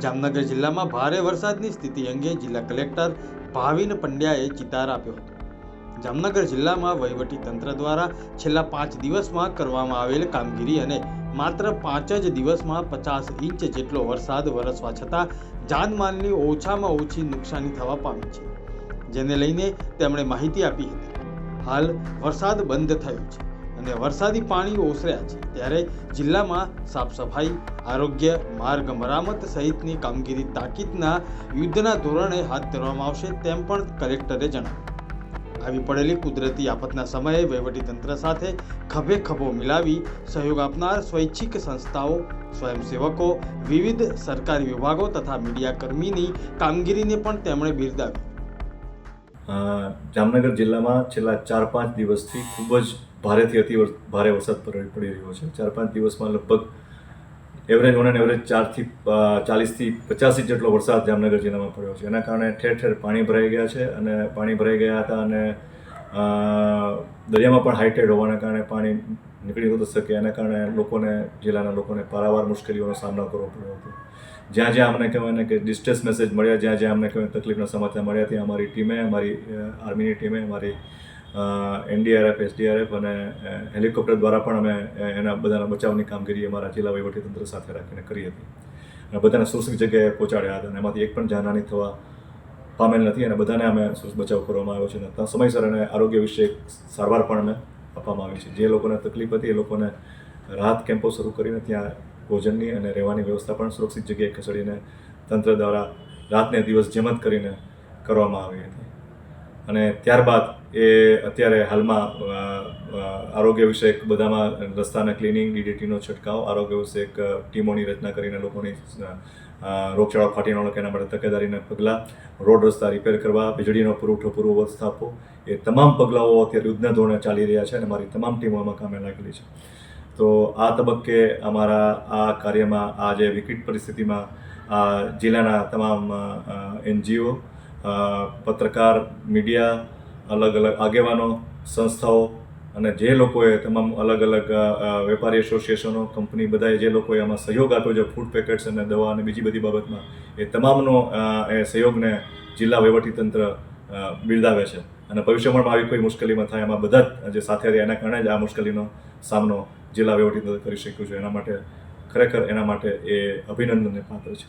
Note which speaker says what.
Speaker 1: જામનગર જિલ્લામાં ભારે વરસાદની સ્થિતિ અંગે જિલ્લા કલેક્ટર ભાવિન પંડ્યાએ ચિતાર આપ્યો હતો. જામનગર જિલ્લામાં વહીવટી તંત્ર દ્વારા છેલ્લા પાંચ દિવસમાં કરવામાં આવેલ કામગીરી અને માત્ર પાંચ જ દિવસમાં પચાસ ઇંચ જેટલો વરસાદ વરસવા છતાં જાનમાલની ઓછામાં ઓછી નુકસાની થવા પામી છે. જેને લઈને તેમણે માહિતી આપી હતી. હાલ વરસાદ બંધ થયો છે. અને વરસાદી પાણી ઓસર્યા છે. ત્યારે જિલ્લામાં સાફ સફાઈ આરોગ્ય માર્ગ મરામત સહિતની કામગીરી તાકીદના યુદ્ધના ધોરણે હાથ ધરવામાં આવશે તેમ પણ કલેક્ટરે જણાવ્યું. આવી પડેલી કુદરતી આફતના સમયે વહીવટીતંત્ર સાથે ખભે ખભો મિલાવી સહયોગ આપનાર સ્વૈચ્છિક સંસ્થાઓ, સ્વયંસેવકો, વિવિધ સરકારી વિભાગો તથા મીડિયાકર્મીની કામગીરીને પણ તેમણે બિરદાવી.
Speaker 2: જામનગર જિલ્લામાં છેલ્લા ચાર પાંચ દિવસથી ખૂબ જ ભારેથી અતિ ભારે વરસાદ પડી રહ્યો છે. ચાર પાંચ દિવસમાં લગભગ એવરેજ ઓન એન એવરેજ ચારથી ચાલીસથી પચાસ જેટલો વરસાદ જામનગર જિલ્લામાં પડ્યો છે. એના કારણે ઠેર ઠેર પાણી ભરાઈ ગયા છે અને પાણી ભરાઈ ગયા હતા અને દરિયામાં પણ હાઈટેડ હોવાના કારણે પાણી નીકળી નહોતું શકે. એના કારણે લોકોને, જિલ્લાના લોકોને પારાવાર મુશ્કેલીઓનો સામનો કરવો પડ્યો હતો. જ્યાં જ્યાં અમને કહેવાય ને કે ડિસ્ટ્રેસ મેસેજ મળ્યા, જ્યાં જ્યાં અમને કહેવાય તકલીફના સમાચાર મળ્યા, ત્યાં અમારી ટીમે, અમારી આર્મીની ટીમે, અમારી એનડીઆરએફ, એસડીઆરએફ અને હેલિકોપ્ટર દ્વારા પણ અમે એના બધાના બચાવની કામગીરી અમારા જિલ્લા વહીવટીતંત્ર સાથે રાખીને કરી હતી. અને બધાને સુરક્ષિત જગ્યાએ પહોંચાડ્યા હતા અને એમાંથી એક પણ જાનહાની થવા પામેલ નથી અને બધાને અમે બચાવ કરવામાં આવ્યો છે અને સમયસર અને આરોગ્ય વિશે સારવાર પણ અમે આપવામાં આવી છે. જે લોકોને તકલીફ હતી એ લોકોને રાહત કેમ્પો શરૂ કરીને ત્યાં ભોજનની અને રહેવાની વ્યવસ્થા પણ સુરક્ષિત જગ્યાએ ખસેડીને તંત્ર દ્વારા રાતને દિવસ જેમ જ કરીને કરવામાં આવી હતી. અને ત્યારબાદ એ અત્યારે હાલમાં આરોગ્ય વિષયક બધામાં રસ્તાના ક્લિનિંગ, ડીડીટીનો છંટકાવ, આરોગ્ય વિષયક ટીમોની રચના કરીને લોકોની રોગચાળો ફાટી ન એના માટે તકેદારીના પગલાં, રોડ રસ્તા રિપેર કરવા, વીજળીનો પુરવઠો પૂર્વવત સ્થાપવો, એ તમામ પગલાઓ અત્યારે યુદ્ધના ધોરણે ચાલી રહ્યા છે અને મારી તમામ ટીમો આમાં કામે લાગેલી છે. તો આ તબક્કે અમારા આ કાર્યમાં, આ જે વિકટ પરિસ્થિતિમાં, આ જિલ્લાના તમામ એનજીઓ પત્રકાર, મીડિયા અલગ અલગ આગેવાનો, સંસ્થાઓ અને જે લોકોએ તમામ અલગ અલગ વેપારી એસોસિએશનો, કંપની બધાએ જે લોકોએ આમાં સહયોગ આપ્યો છે, ફૂડ પેકેટ્સ અને દવા અને બીજી બધી બાબતમાં, એ તમામનો એ સહયોગને જિલ્લા વહીવટીતંત્ર બિરદાવે છે. અને ભવિષ્યમાં આવી કોઈ મુશ્કેલીમાં થાય એમાં બધા જ જે સાથે રહ્યા એના કારણે જ આ મુશ્કેલીનો સામનો જિલ્લા વહીવટીતંત્ર કરી શક્યું છે. એના માટે ખરેખર એના માટે એ અભિનંદનને પાત્ર છે.